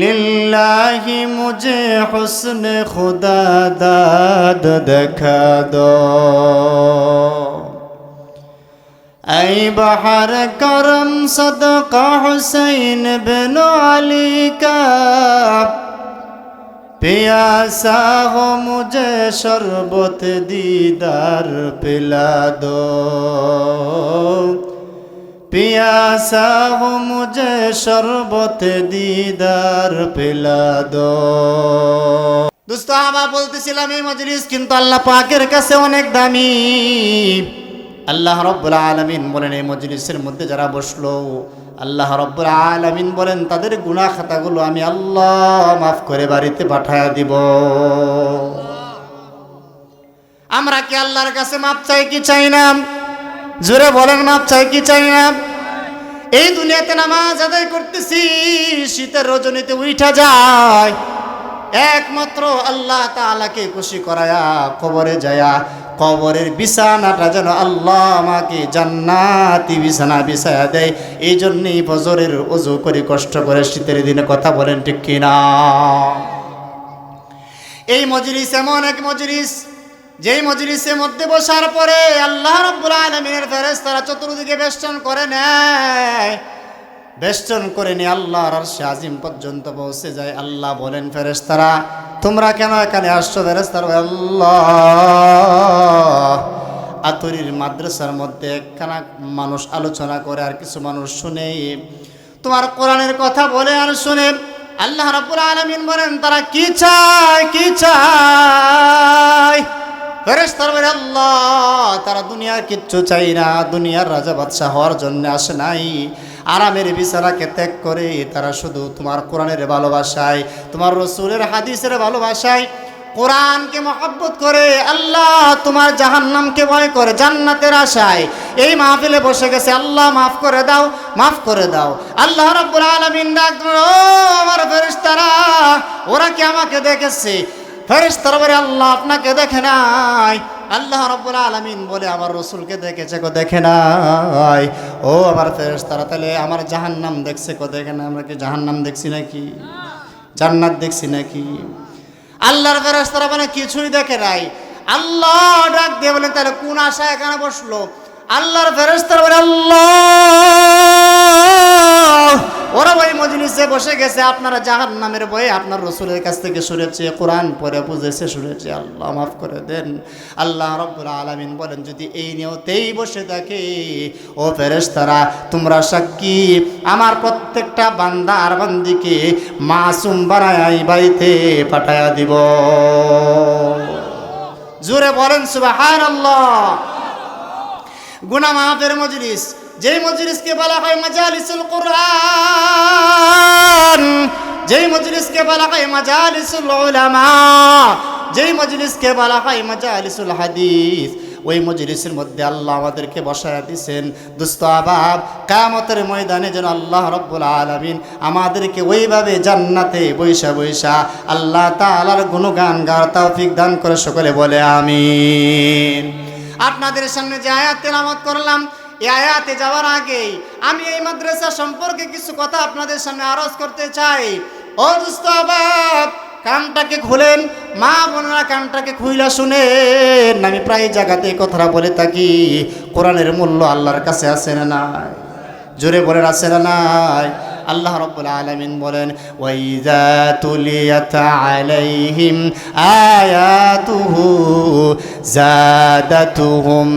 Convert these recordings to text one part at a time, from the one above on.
লিল্লাহি মুঝে হুসন খুদা দাদ দেখা দো। এই বাহার করম সদকা হুসেন বিন আলী কা। পিয়াসা হো মুঝে শরবত দিদার পিলা দো। प्यासा हो मुझे शरबत दीदार पिला दो দোস্ত আমার বলতেছিলাম এই মজলিস কিন্তু আল্লাহ পাকের কাছে অনেক দামি আল্লাহ রব্বুল আলমিন বলেন এই মজলিসের মধ্যে যারা বসলো আল্লাহ রব্বুল আলমিন বলেন তাদের গুণা খাতাগুলো আমি আল্লাহ মাফ করে বাড়িতে পাঠায় দিব আমরা কি আল্লাহর কাছে মাপ চাই কি চাই না জোরে বলেন মাপ চাই কি চাই না এই দুনিয়াতে নামাজ আদায় করতেছি, শীতের রজনীতে উঠা যায়। একমাত্র আল্লাহ তাআলাকে খুশি করায়া, কবরে যায়া, কবরের বিছানাটা যেন আল্লাহ আমাকে জান্নাতি বিছানা বিছায়া দেয়। এই জন্যই ফজরের অজু করে কষ্ট করে শীতের দিনে কথা বলেন ঠিক কিনা? এই মজলিস এমন এক মজলিস যেই মজলিসের মধ্যে বসার পরে আল্লাহ রব্বুল আলমিনের ফেরেস্তারা চতুর্দিকে বেষ্টন করে নেয়। বেষ্টন করে নিয়ে আল্লাহর আরশে আজিম পর্যন্ত পৌঁছে যায়। আল্লাহ বলেন ফেরেস্তারা তোমরা কেন এখানে আসছো ফেরেস্তারা বলে, আল্লাহ! আতরির মাদ্রাসার মধ্যে একখানা মানুষ আলোচনা করে আর কিছু মানুষ শুনে। তোমার কোরআনের কথা বলে আর শুনে আল্লাহ রাব্বুল আলমিন বলেন তারা কি চায়? কি চায়? আল্লাহ, তারা দুনিয়ার কিচ্ছু চাই না। দুনিয়ার রাজা বাদশাহ হওয়ার জন্য আসে নাই। আরামের বিছানাকে ত্যাগ করে তারা শুধু তোমার কোরআনের ভালোবাসায়, তোমার রসুলের হাদিসের ভালোবাসায়, কোরআনকে মহব্বত করে, আল্লাহ, তোমার জাহান্নামকে ভয় করে, জান্নাতের আশায়। এই মাহফিলে বসে গেছে, আল্লাহ, মাফ করে দাও, মাফ করে দাও। আল্লাহ রাব্বুল আলামিন ডাক আমার ফেরেশতারা, ওরা কি আমাকে দেখেছে? ফেরেশতারা বলে, আল্লাহ আপনাকে দেখে নাই। আল্লাহ রব্বুল আলামিন বলে, আমার রসুলকে দেখেছে কো দেখে নাই। ও আমার ফেরেশতারা, তাহলে আমার জাহান্নাম দেখছে কো দেখে না আমরা কি জাহান্নাম দেখছি নাকি? জান্নাত দেখছি নাকি? আল্লাহর ফেরেশতারা মানে কিছুই দেখে নাই। আল্লাহ ডাক দিয়ে বলেন, তাহলে কোন আশা এখানে বসল? আল্লাহর ফেরেশতারা বলে, আল্লাহ! ওরা ওই মজলিসে বসে গেছে, আপনারা জাহান নামের বয়ে আপনার রসুলের কাছ থেকে শুনেছে, কোরআন পরে বুঝেছে, শুনেছে। আল্লাহ মাফ করে দেন। আল্লাহ রব্বুল আলামিন বলেন, যদি এই নিয়তেই বসে থাকে, ও ফেরেশতারা, তোমরা সাক্ষী, আমার প্রত্যেকটা বান্দা আর বান্দিকে মাসুম বানায় বাড়িতে পাঠায়া দিব। জোরে বলেন, সুবহানাল্লাহ! গুনা মাহফের মজলিস। যেই মজলিসকে বলা হয় মাজালিসুল কোরআন, যেই মজলিসকে বলা হয় মাজালিসুল উলামা, যেই মজলিসকে বলা হয় মাজালিসুল হাদিস, ওই মজলিসের মধ্যে আল্লাহ আমাদেরকে বসায় দিছেন, দুস্ত আবাব কামতের ময়দানে যেন আল্লাহ রব্বুল আলমিন আমাদেরকে ওইভাবে জান্নাতে বৈশা বৈশা আল্লাহ তালার গুণগান গার তৌফিক দান করে সকলে বলে আমিন। আপনাদের সামনে যে আয়াত তেলামত করলাম, এই আয়াতে যাওয়ার আগেই আমি এই মাদ্রাসা সম্পর্কে কিছু কথা আপনাদের সামনে আরজ করতে চাই। আবাব কানটাকে খুলেন, মা বোনেরা কানটাকে খুইলা শুনেন। আমি প্রায় জায়গাতে কথাটা বলে থাকি, কোরআনের মূল্য আল্লাহর কাছে আসে না নাই? জোরে বলেন আসে না নাই? আল্লাহ রব্বুল আলামিন বলেন ওয়াইজা তুলিয়াত আলাইহিম আয়াতুহু জাদাতুহুম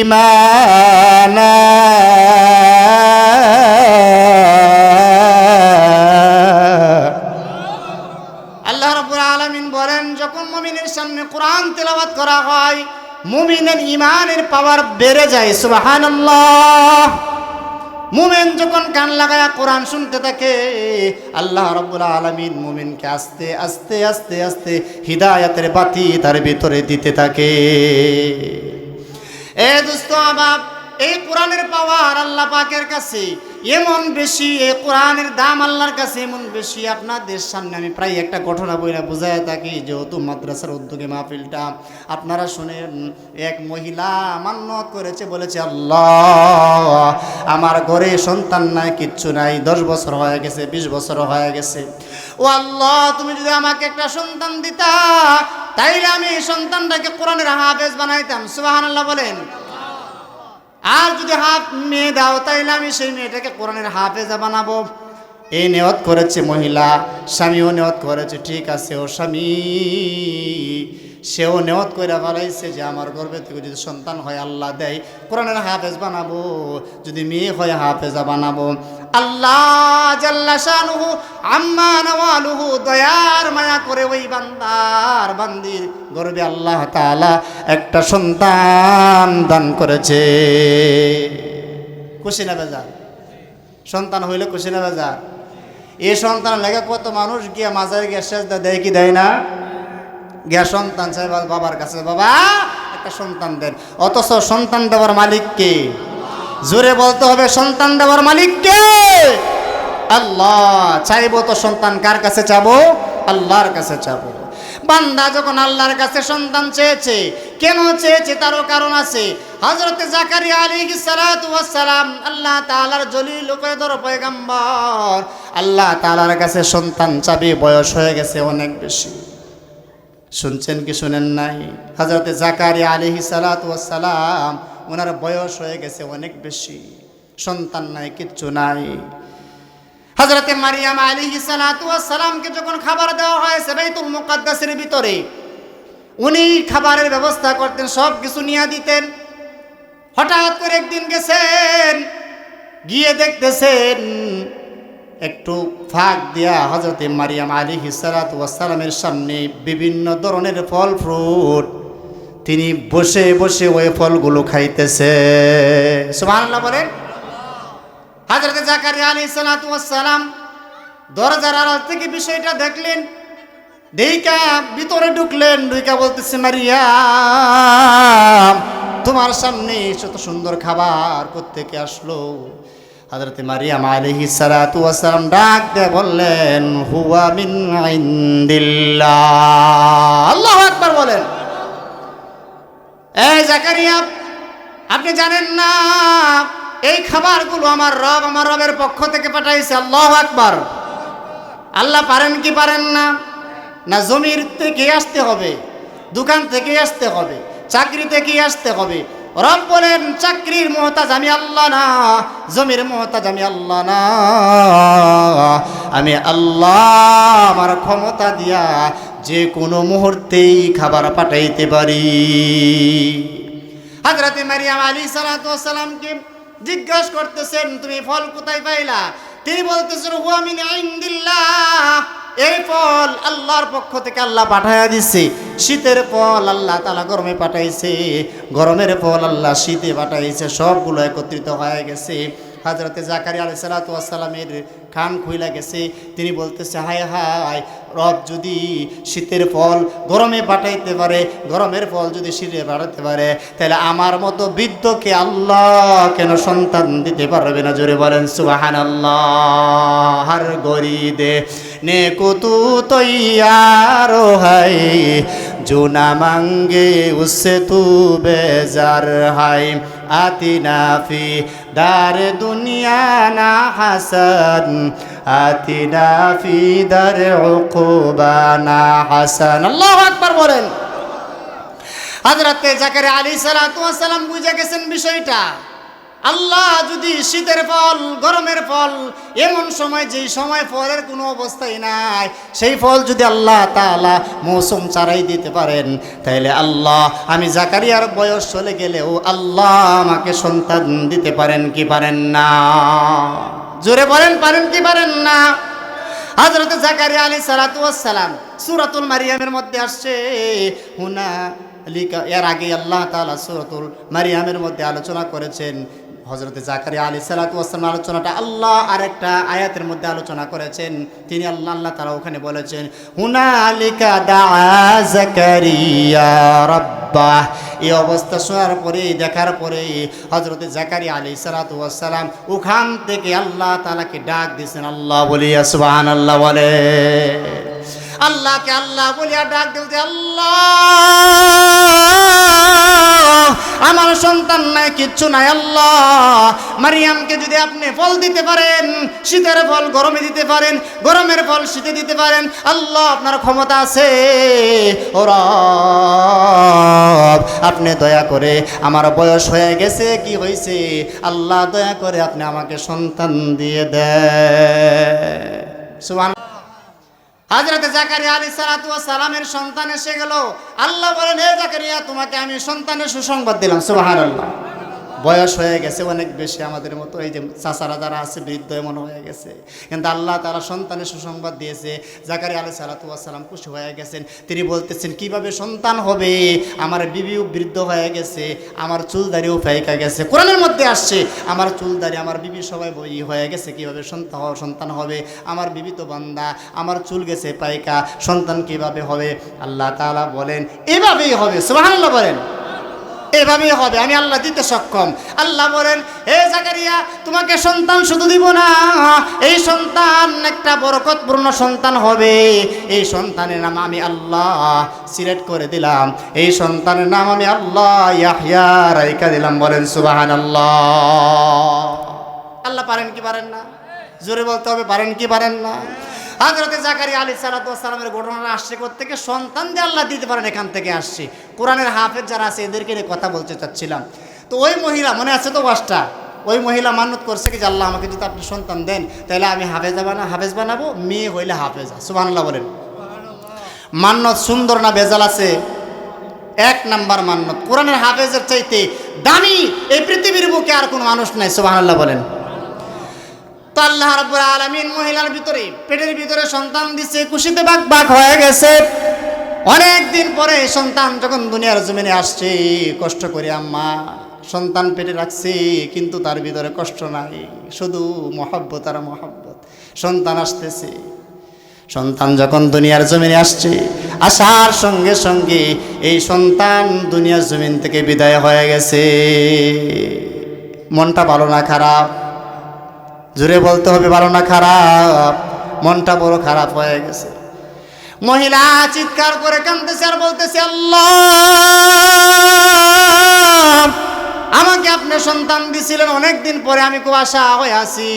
ঈমানা। আল্লাহ রাব্বুল আলামিন বলেন, যখন মুমিনের সামনে কোরআন তেলাওয়াত করা হয়, মুমিনের ইমানের পাওয়ার বেড়ে যায়, সুবহানাল্লাহ। মুমিন যখন কান লাগায়া কোরআন শুনতে থাকে, আল্লাহ রব্বুল আলমিন মুমিনকে আস্তে আস্তে আস্তে আস্তে হৃদায়তের বাতি তার ভিতরে দিতে থাকে। এ দুস্থ আবাব এই কোরআনের পাওয়ার আল্লাহ পাকের কাছে এমন বেশি, এই কোরআনের দাম আল্লাহর কাছে এমন বেশি। আপনাদের সামনে আমি প্রায় একটা ঘটনা বইরা বোঝায় থাকি, যেহেতু মাদ্রাসার উদ্যোগে মাহফিলটা আপনারা শুনেন, এক মহিলা মান্যত করেছে, বলেছে, আল্লাহ, আমার ঘরে সন্তান নাই, কিচ্ছু নাই, দশ বছর হয়ে গেছে, বিশ বছর হয়ে গেছে। ও আল্লাহ, তুমি যদি আমাকে একটা সন্তান দিতা, তাইলে আমি সন্তানটাকে কোরআনের হাফেজ বানাইতাম। সুবাহান আল্লাহ বলেন। আর যদি হাফ মেয়ে দাও, তাইলে আমি সেই মেয়েটাকে কোরআনের হাফেজা বানাবো। এই নেওয়াত করেছে মহিলা, স্বামীও নেওয়াত করেছে, ঠিক আছে, ও স্বামী। সেও নিয়ত করে ফেলাইছে যে আমার গর্বে থেকে যদি সন্তান হয়, আল্লাহ দেয়, কোরআনের হাফেজ বানাবো, যদি মেয়ে হয় হাফেজা বানাবো। আল্লাহ জাল্লা শানুহু আম্মা নওয়ালুহু, দয়ার মায়া করে ওই বান্দার বান্দির গর্বে আল্লাহ তাআলা একটা সন্তান দান করেছে। খুশি না বেজার? সন্তান হইলে খুশি না বেজার? এই সন্তান লেগে কত মানুষ গিয়া মাজারে গিয়া শেষ দেয় কি দেয় না? গিয়া সন্তান চাই বাবার কাছে, বাবা, একটা সন্তান দেন। অথচ সন্তান দেওয়ার মালিক কে? জোরে বলতে হবে, সন্তান দেওয়ার মালিক কে? আল্লাহ, চাইব তো সন্তান কার কাছে চাবো? আল্লাহর কাছে চাবো। বান্দা যখন আল্লাহর কাছে সন্তান চেয়েছে, কেন চেয়েছে তারও কারণ আছে? হজরতে জাকারিয়া আলী সালাম আল্লাহ তালার জলিল কয়দর পয়গাম্বর, আল্লাহ তালার কাছে সন্তান চাবি বয়স হয়ে গেছে অনেক বেশি। শুনছেন কি শুনেন নাই? হজরতে জাকারিয়া আলী সালাম ওনার বয়স হয়ে গেছে অনেক বেশি। সন্তান নাই, কিচ্ছু নাই। হজরতে মারিয়াম আলী সালামকে যখন খাবার দেওয়া হয়েছে বাইতুল মুকাদ্দাসের ভিতরে, উনি খাবারের ব্যবস্থা করতেন, সব কিছু নিয়ে দিতেন। হঠাৎ করে একদিন গেছেন, গিয়ে দেখতেছেন একটু ফাঁক দিয়া হজরতে মারিয়াম আলী হিসালাতামের সামনে বিভিন্ন ধরনের ফল ফ্রুট তিনি বসে বসে ওই ফলগুলো খাইতেছে। সুবহানাল্লাহ বলেন। হাজরতে জাকারিয়া আলী সালাম দরজার আড়াল থেকে বিষয়টা দেখলেন। দেইকা ভিতরে ঢুকলেন ঢুইকা বলতেছে মারিয়া তোমার সামনে শত সুন্দর খাবার কোত্থেকে আসলো? হাজরতে মারিয়াম আলাইহি সালাতু ওয়াসালাম ডাক দিয়ে বললেন, হুয়া মিন আল্লাহু আকবার বলেন। এই জাকারিয়া, আপনি জানেন না, এই খাবারগুলো আমার রব আমার রবের পক্ষ থেকে পাঠাইছে, আল্লাহ আকবার। আল্লাহ পারেন কি পারেন না? না জমির থেকে আসতে হবে, দোকান থেকে আসতে হবে চাকরি থেকে আসতে হবে রব বলেন চাকরির মহতাজ আমি আল্লাহ না, জমির মহতাজ আমি আল্লাহ না। আমি আল্লাহ আমার ক্ষমতা দিয়া যে কোনো মুহূর্তেই খাবার পাঠাইতে পারি। হাজরাতে মারিয়াম আলী সালাতামকে জিজ্ঞাসা করতেছেন, তুমি ফল কোথায় পাইলা? তিনি বলতেছেন হুয়ামিন আইন্দিল্লাহ এই ফল আল্লাহর পক্ষ থেকে আল্লাহ পাঠাইয়া দিচ্ছে শীতের ফল আল্লাহ তালা গরমে পাঠাইছে। গরমের ফল আল্লাহ শীতে পাঠাইছে। সবগুলো একত্রিত হয়ে গেছে। হাজরতে জাকারি আলি সালাতামের খান খুইলা গেছে। তিনি বলতেছে, হায় হায়, রব যদি শীতের ফল গরমে পাঠাইতে পারে, গরমের ফল যদি শীতে পাঠাতে পারে, তাহলে আমার মতো বৃদ্ধকে আল্লাহ কেন সন্তান দিতে পারবে না? জোরে বলেন সুবাহান আল্লাহ হার গরি দে নে কুতু তৈয়ার হাই, জুনা মাঙ্গে উসে তু বেজার হাই, আতি নাফি দার দুনিয়া না হাসান আতি নাফি দার উকুবা না হাসান। আল্লাহ আকবার বলেন। হজরতে জাকারে আলী সালাম বুঝে গেছেন বিষয়টা। আল্লাহ যদি শীতের ফল, গরমের ফল, এমন সময় যেই সময় ফলের কোনো অবস্থাই নাই, সেই ফল যদি আল্লাহ তালা মৌসুম চারাই দিতে পারেন তাহলে আল্লাহ, আমি জাকারিয়ার বয়স চলে গেলেও আল্লাহ আমাকে সন্তান দিতে পারেন কি পারেন না? জোরে বলেন, পারেন কি পারেন না? হজরত জাকারিয়া আলী সালাতাম সুরাতুল মারিয়ামের মধ্যে আসছে। হুনা এর আগে আল্লাহ তালা সুরাতুল মারিয়ামের মধ্যে আলোচনা করেছেন হজরতে জাকারিয়া আলী সালাতাম আলোচনাটা আল্লাহ আরেকটা আয়াতের মধ্যে আলোচনা করেছেন। তিনি আল্লাহ আল্লাহ তারা ওখানে বলেছেন, হুনালিকা দা এই অবস্থা শোনার পরে, দেখার পরে হজরতে জাকারি আলী সালাতাম ওখান থেকে আল্লাহ তালাকে ডাক দিয়েছেন। আল্লাহ বলিয়া সুবাহান আল্লাহ বলে। আল্লাহকে আল্লাহ বলিয়া ডাক দিতে আল্লাহ, আমার সন্তান নাই, কিচ্ছু নাই, আল্লাহ। মারিয়ামকে যদি আপনি ফল দিতে পারেন, শীতের ফল গরমে দিতে পারেন, গরমের ফল শীতে দিতে পারেন, আল্লাহ আপনার ক্ষমতা আছে। ওরা আপনি দয়া করে আমার বয়স হয়ে গেছে, কি হয়েছে আল্লাহ দয়া করে আপনি আমাকে সন্তান দিয়ে দেয় সুবহান হাজরতে জাকারিয়া আলী সালাতু সালামের সন্তান এসে গেল। আল্লাহ বলেন, হে জাকারিয়া, তোমাকে আমি সন্তানের সুসংবাদ দিলাম, সুবহানাল্লাহ। বয়স হয়ে গেছে, অনেক বেশি আমাদের মতো। এই যে চাচারা যারা আছে, বৃদ্ধ এমন হয়ে গেছে। কিন্তু আল্লাহ তারা সন্তানের সুসংবাদ দিয়েছে জাকারি আলী সালাতু সালাম খুশি হয়ে গেছেন। তিনি বলতেছেন, কীভাবে সন্তান হবে? আমার বিবিও বৃদ্ধ হয়ে গেছে, আমার চুলদারিও ফেঁকা গেছে। কোরআনের মধ্যে আসছে, আমার চুলদারি আমার বিবি সবাই বই হয়ে গেছে, কীভাবে সন্তান সন্তান হবে? আমার বিবি তো বান্দা, আমার চুল গেছে পাইকা, সন্তান কীভাবে হবে? আল্লাহ তাআলা বলেন, এভাবেই হবে। সুবহানাল্লাহ বলেন। এভাবেই হবে, আমি আল্লাহ দিতে সক্ষম। আল্লাহ বলেন হে জাকারিয়া, তোমাকে সন্তান শুধু দিব না, এই সন্তান একটা বরকতপূর্ণ সন্তান হবে। এই সন্তানের নাম আমি আল্লাহ সিলেক্ট করে দিলাম। এই সন্তানের নাম আমি আল্লাহ ইয়াহিয়া রাইকা দিলাম। বলেন সুবাহান আল্লাহ আল্লাহ পারেন কি পারেন না? জোরে বলতে হবে, পারেন কি পারেন না? হাজরতে জাকারি আলী সালাতামের ঘটনা আসছে থেকে সন্তান যে আল্লাহ দিতে পারেন, এখান থেকে আসছে। কোরআনের হাফেজ যারা আছে, এদেরকে নিয়ে কথা বলতে চাচ্ছিলাম। তো ওই মহিলা, মনে আছে তো ওয়াজটা? ওই মহিলা মান্যত করছে কি যে, আল্লাহ আমাকে যদি আপনি সন্তান দেন, তাহলে আমি হাফেজ বানা, হাফেজ বানাবো, মেয়ে হইলে হাফেজা। সুবাহান্লাহ বলেন। মান্যত সুন্দর না ভেজাল আছে? এক নাম্বার মান্যত কোরআনের হাফেজের চাইতে দামি এই পৃথিবীর বুকে আর কোনো মানুষ নাই সুবাহান্লাহ বলেন। আল্লাহ রাব্বুল আলামিন মহিলার ভিতরে, পেটের ভিতরে সন্তান দিছে, খুশিতে বাক বাক হয়ে গেছে। অনেক দিন পরে সন্তান যখন দুনিয়ার জমিনে আসছে, কষ্ট করে আম্মা, সন্তান পেটে রাখছে, কিন্তু তার ভিতরে কষ্ট নাই, শুধু মহাব্বত আর মহাব্বত। সন্তান আসতেছে। সন্তান যখন দুনিয়ার জমিনে আসছে, আসার সঙ্গে সঙ্গে এই সন্তান দুনিয়ার জমিন থেকে বিদায় হয়ে গেছে। মনটা ভালো না, খারাপ? জুড়ে বলতে হবে, ভালো না খারাপ? মনটা বড় খারাপ হয়ে গেছে। মহিলা চিৎকার করে কান্দতেছে আর বলতেছে, আল্লাহ! আমাকে আপনি সন্তান দিছিলেন অনেক দিন পরে আমি খুব আশা হয়ে আছি।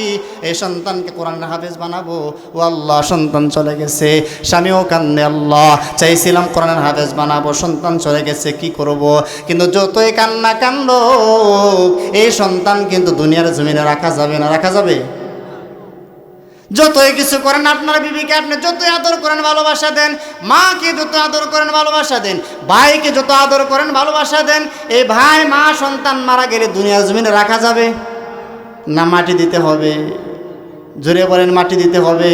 এই সন্তানকে কোরআন হাফেজ বানাবো। ও আল্লাহ, সন্তান চলে গেছে। স্বামীও কান্দে, আল্লাহ। চাইছিলাম কোরআন হাফেজ বানাবো, সন্তান চলে গেছে, কি করব? কিন্তু যতই কান্না কান্দ এই সন্তান কিন্তু দুনিয়ার জমিনে রাখা যাবে না, রাখা যাবে? যতই কিছু করেন আপনার বিবিকে আপনি যতই আদর করেন, ভালোবাসা দেন, মাকে যত আদর করেন, ভালোবাসা দেন, ভাইকে যত আদর করেন, ভালোবাসা দেন, এই ভাই, মা, সন্তান মারা গেলে দুনিয়া জমিনে রাখা যাবে না? মাটি দিতে হবে। জোরে বলেন, মাটি দিতে হবে।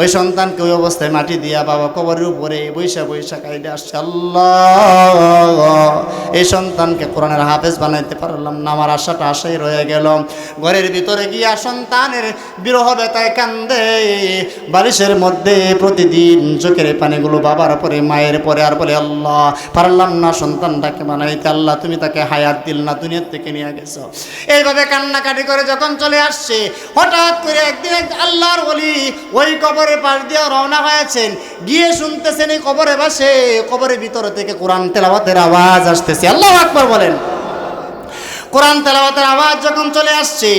ওই সন্তানকে ওই অবস্থায় মাটি দিয়া বাবা কবরের উপরে বৈশা বৈশা কাইডে আসছে, আল্লাহ! এই সন্তানকে কোরআনের হাফেজ বানাইতে পারলাম না, আমার আশাটা আশাই রয়ে গেল। ঘরের ভিতরে গিয়া সন্তানের বিরহ ব্যথায় কান্দে, বালিশের মধ্যে প্রতিদিন চোখের পানিগুলো বাবার পরে, মায়ের পরে, আর বলে, আল্লাহ, পারলাম না সন্তানটাকে বানাইতে, আল্লাহ, তুমি তাকে হায়াত দিল না, দুনিয়ার থেকে নিয়ে গেছো। এইভাবে কান্নাকাটি করে যখন চলে আসছে, হঠাৎ করে একদিন এক আল্লাহর বলি ওই কবরের পাশ দিয়ে রওনা হয়েছেন। গিয়ে শুনতেছেন এই কবরে বাসে কবরের ভিতরে থেকে কোরআন তেলাওয়াতের আওয়াজ আসতেছে। আল্লাহ আকবর বলেন। কোরআন তেলাওয়াতের আওয়াজ যখন চলে আসছে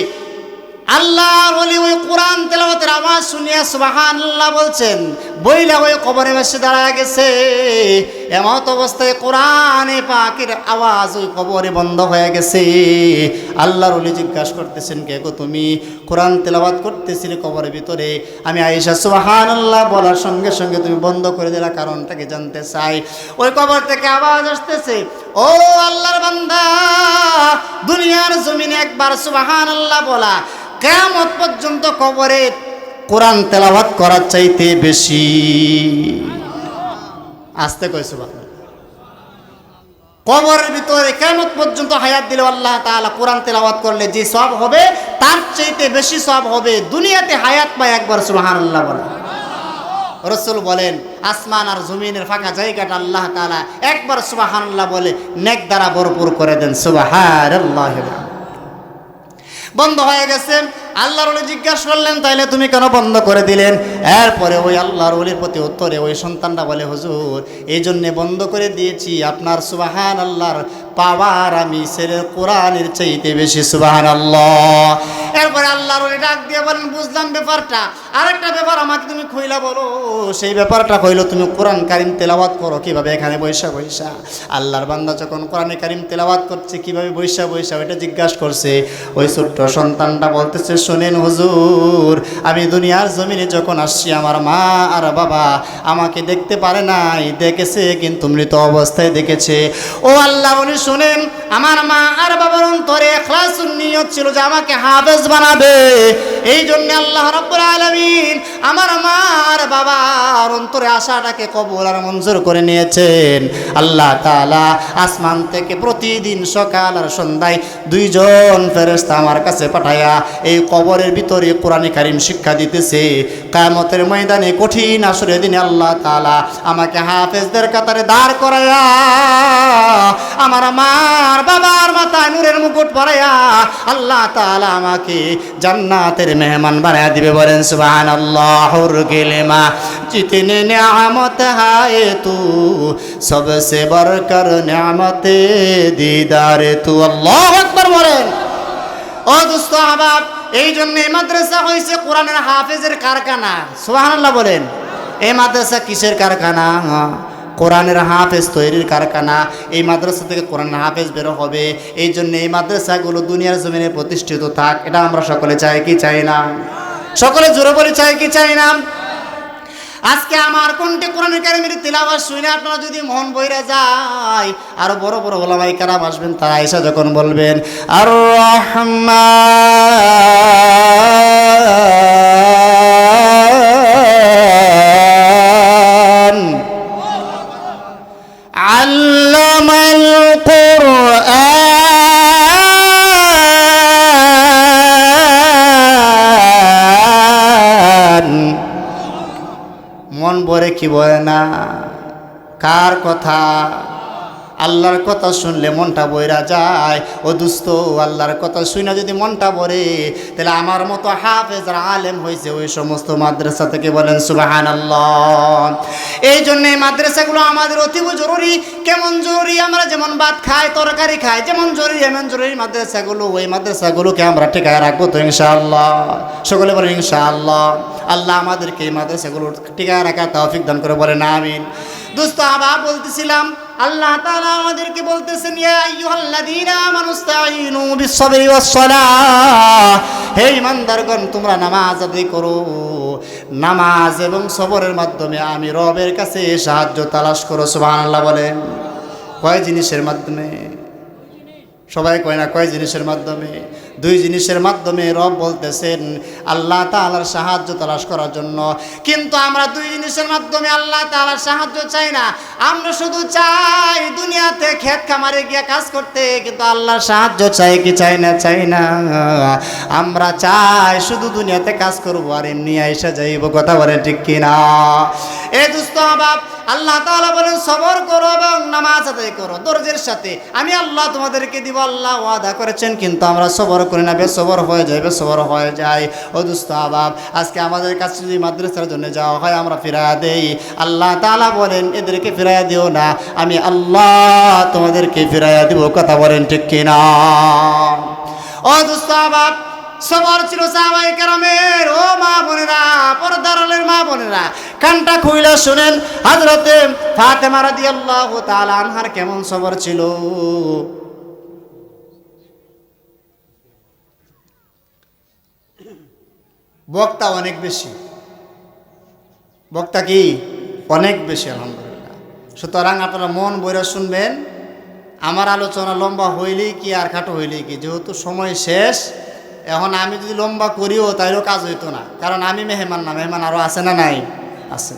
আল্লাহর ওলি ওই কোরআন তেলাওয়াতের আওয়াজ শুনিয়া সুবাহান আল্লাহ বলছেন, বইলা ওই কবরে বসে দাঁড়ায় গেছে। এমত অবস্থায় কোরআনে পাকের আওয়াজ ওই কবরে বন্ধ হয়ে গেছে। আল্লাহর ওলি জিজ্ঞাসা করতেছেন, কে গো তুমি? কোরআন তেলাওয়াত করতেছিলে কবরের ভিতরে? আমি আয়েশা সুবাহান আল্লাহ বলার সঙ্গে সঙ্গে তুমি বন্ধ করে দিলা কারণটাকে জানতে চাই? ওই কবর থেকে আওয়াজ আসতেছে, ও আল্লাহর বান্দা, দুনিয়ার জমিনে একবার সুবাহান আল্লাহ বলা কেমত পর্যন্ত কবরে কোরআন তেলাওয়াত করার চাইতে বেশি। আসতে কইছো কবরের ভিতরে কেমন পর্যন্ত হায়াত দিলে আল্লাহ তাআলা কোরআন তেলাওয়াত করলে যে সব হবে, তার চাইতে বেশি সব হবে। দুনিয়াতে হায়াত পায় একবার সুবহানাল্লাহ বলে। রসুল বলেন, আসমান আর জমিনের ফাঁকা জায়গাটা আল্লাহ তালা একবার সুবহানাল্লাহ বলে, নেক দ্বারা ভরপুর করে দেন। সুবহানাল্লাহ বন্ধ হয়ে গেছে। আল্লাহর ওলি জিজ্ঞাসা করলেন, তাইলে তুমি কেন বন্ধ করে দিলেন? এরপরে ওই আল্লাহর ওলির প্রতি উত্তরে ওই সন্তানটা বলে, হুজুর, এই জন্যে বন্ধ করে দিয়েছি। আপনার সুবাহান আল্লাহর পাওয়ার আমি ছেলের কোরআনের চাইতে বেশি সুবাহান আল্লাহ এরপরে আল্লাহর ওলি ডাক দিয়ে বলেন, বুঝলাম ব্যাপারটা। আরেকটা ব্যাপার আমাকে তুমি খুইলা বলো। সেই ব্যাপারটা কইলো, তুমি কোরআন কারিম তেলাওয়াত করো কীভাবে? এখানে বৈশা বৈশা। আল্লাহর বান্দা যখন কোরআনে কারিম তেলাওয়াত করছে, কীভাবে বৈশা বৈশা, ওইটা জিজ্ঞাসা করছে। ওই ছোট্ট সন্তানটা বলতেছে শোনেন হুজুর, আমি দুনিয়ার জমিনে যখন আসছি, আমার মা আর বাবা আমাকে দেখতে পারে নাই, দেখেছে কিন্তু মৃত অবস্থায় দেখেছে। ও আল্লাহ, উনি শোনেন, আমার মা আর বাবার অন্তরে এখলাস নিয়ত ছিল যে আমাকে হাফেজ বানাবে। এই জন্য আল্লাহ রব্বুল আলামিন আমার মা আর বাবার অন্তরে আশাটাকে কবুল আর মঞ্জুর করে নিয়েছেন। আল্লাহ তাআলা আসমান থেকে প্রতিদিন সকাল আর সন্ধ্যায় দুইজন ফেরেশতা আমার কাছে পাঠায়া এই কবরের ভিতরে কোরআনে কারিম শিক্ষা দিতেছে। কায়ামতের ময়দানে কঠিন আসরে দিনে আল্লাহ তালা আমাকে হাফেজদের কাতারে দাঁড় করায়া, আমার মার বাবার মাথায় নূরের মুকুট পরায়া আল্লাহ তালা আমাকে জান্নাতের মেহমান বানায় দিবে বলেন সুবহানাল্লাহুর গেলেমা। জিতনে নিয়ামত হায় তু সবসে বরকর নিয়ামতে দিদারে তু। আল্লাহু আকবার বলেন। ও দোস্ত আহবাব এই জন্য এই মাদ্রাসা হয়েছে কোরআনের হাফেজের কারখানা। সোহানাল্লাহ বলেন। এই মাদ্রাসা কিসের কারখানা? কোরআনের হাফেজ তৈরির কারখানা। এই মাদ্রাসা থেকে কোরআন হাফেজ বেরো হবে। এই জন্য এই মাদ্রাসাগুলো দুনিয়ার জমিনে প্রতিষ্ঠিত থাক। এটা আমরা সকলে চাই কি চাই না? সকলে জোরে বলে চাই কি চাই না? আজকে আমার কণ্ঠে কোরআনের কারিমের তিলাবাস শুনে আপনারা যদি মন বইরা যায়, আর বড় বড় ওলামাই কারাম আসবেন, তারা এসে যখন বলবেন, আর রহমান ভরে কি বলে না কার কথা? আল্লাহর কথা শুনলে মনটা বইরা যায়। ও দুস্ত, আল্লাহর কথা শুনে যদি মনটা ভরে, তাহলে আমার মতো হাফেজ আলেম হয়েছে ওই সমস্ত মাদ্রাসা থেকে বলেন সুবাহান এই জন্য এই মাদ্রাসাগুলো আমাদের অতীব জরুরি। কেমন জরুরি? আমরা যেমন ভাত খাই, তরকারি খাই, যেমন জরুরি, এমন জরুরি মাদ্রাসাগুলো, ওই মাদ্রাসাগুলোকে আমরা টিকায় রাখব তো ইনশাআল্লাহ। সকলে বলেন, ইনশাআল্লাহ। আল্লাহ আমাদেরকে এই মাদ্রাসাগুলো টিকায় রাখা তৌফিক দান করে বলেন, আমিন। দোস্ত, আবার বলতেছিলাম, আল্লাহ তাআলা আমাদেরকে বলতেছেন, ইয়া আইয়ুহাল্লাযীনা আমানুস্তাঈনু হে ইমানদারগণ তোমরা নামাজ আদায় করো। নামাজ এবং সবরের মাধ্যমে আমি রবের কাছে সাহায্য তালাশ করো, সুবহানাল্লাহ বলেন। কয় জিনিসের মাধ্যমে? সবাই কয় না, কয় জিনিসের মাধ্যমে? দুই জিনিসের মাধ্যমে রব বলতেছেন, আল্লাহ তাআলার সাহায্য তালাশ করার জন্য। কিন্তু আমরা দুই জিনিসের মাধ্যমে আল্লাহ তাআলার সাহায্য চাই না। আমরা শুধু চাই দুনিয়াতে ক্ষেত খামারে গিয়ে কাজ করতে, কিন্তু আল্লাহর সাহায্য চাই কি চাই না চাই না। আমরা চাই শুধু দুনিয়াতে কাজ করব আর এমনি আইসা যাইব, কথা বলে ঠিক কিনা? এ দুস্থ বাপ, আল্লাহ তাআলা বলেন, সবর করো এবং নামাজ আদায় করো দরজের সাথে। আমি আল্লাহ তোমাদেরকে দিব আল্লাহ ওয়াদা করেছেন, কিন্তু আমরা সবর করি না বেসবর হয়ে যায় বেসবর হয়ে যায়। ও দুস্থ আবাব, আজকে আমাদের কাছে যদি মাদ্রাসার জন্য যাওয়া হয়, আমরা ফিরা দেই। আল্লাহ তাআলা বলেন, এদেরকে ফিরাইয়া দিও না। আমি আল্লাহ তোমাদেরকে ফিরাইয়া দিব, কথা বলেন ঠিক কিনা? ও দুস্থ আবাব, সবার ছিল সাহাবাই কেরামের। ও মা বোনেরা পরদারলের মা বোনেরা, কানটা খুইলা শুনেন হজরতে ফাতেমা রাদিয়াল্লাহু তাআলা আনহার কেমন সবর ছিল? বক্তা অনেক বেশি। বক্তা কি? অনেক বেশি, আলহামদুলিল্লাহ। সুতরাং আপনারা মন বইরা শুনবেন, আমার আলোচনা লম্বা হইলেই কি আর খাটো হইলেই কি? যেহেতু সময় শেষ, এখন আমি যদি লম্বা করিও তাইলেও কাজ হইতো না। কারণ আমি মেহমান না, মেহমান আরও আছে না নাই? আছে।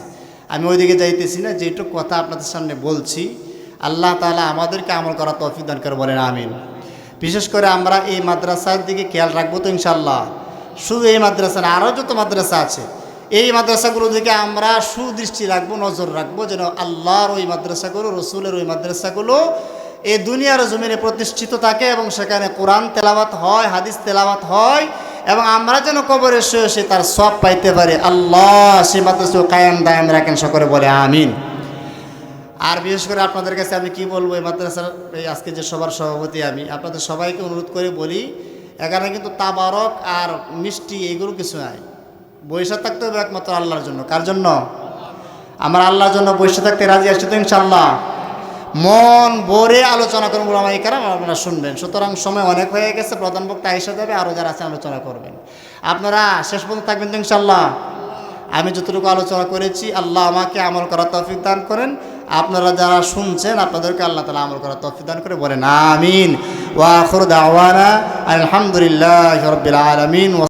আমি ওইদিকে যাইতেছি না, যেটুকু কথা আপনাদের সামনে বলছি, আল্লাহ তাআলা আমাদেরকে আমল করা তৌফিক দান করে বলেন, আমিন। বিশেষ করে আমরা এই মাদ্রাসার দিকে খেয়াল রাখব তো ইনশাল্লাহ শুধু এই মাদ্রাসা না আরও যত মাদ্রাসা আছে, এই মাদ্রাসাগুলো দিকে আমরা সুদৃষ্টি রাখব, নজর রাখব যেন আল্লাহর ওই মাদ্রাসাগুলো, রসুলের ওই মাদ্রাসাগুলো এই দুনিয়ার জমিনে প্রতিষ্ঠিত থাকে এবং সেখানে কোরআন তেলাওয়াত হয়, হাদিস তেলাওয়াত হয় এবং আমরা যেন কবরে শুয়ে সে তার সব পাইতে পারি। আল্লাহ সে মাদ্রাসা কায়াম দায়াম রাখেন, সকলে বলে আমিন। আর বিশেষ করে আপনাদের কাছে আমি কি বলব, এই মাদ্রাসার, এই আজকে যে সবার সভাপতি আমি, আপনাদের সবাইকে অনুরোধ করে বলি এখানে কিন্তু তাবারক আর মিষ্টি এগুলো কিছু নাই। বৈশা থাকতে হবে একমাত্র আল্লাহর জন্য। কার জন্য? আমার আল্লাহর জন্য বৈশা থাকতে রাজি আসছে তো ইনশাল্লাহ মন ভরে আলোচনা করুন ওলামাই কারাম আপনারা শুনবেন। সুতরাং সময় অনেক হয়ে গেছে, প্রধান বক্তা এসে যাবে আরও যারা আছে আলোচনা করবেন। আপনারা শেষ পর্যন্ত থাকবেন তো ইনশাল্লাহ আমি যতটুকু আলোচনা করেছি, আল্লাহ আমাকে আমল করার তৌফিক দান করেন। আপনারা যারা শুনছেন, আপনাদেরকে আল্লাহ তালা আমল করার তফি দান করে বলেন, আমিন। ওয়াখর আলহামদুলিল্লাহ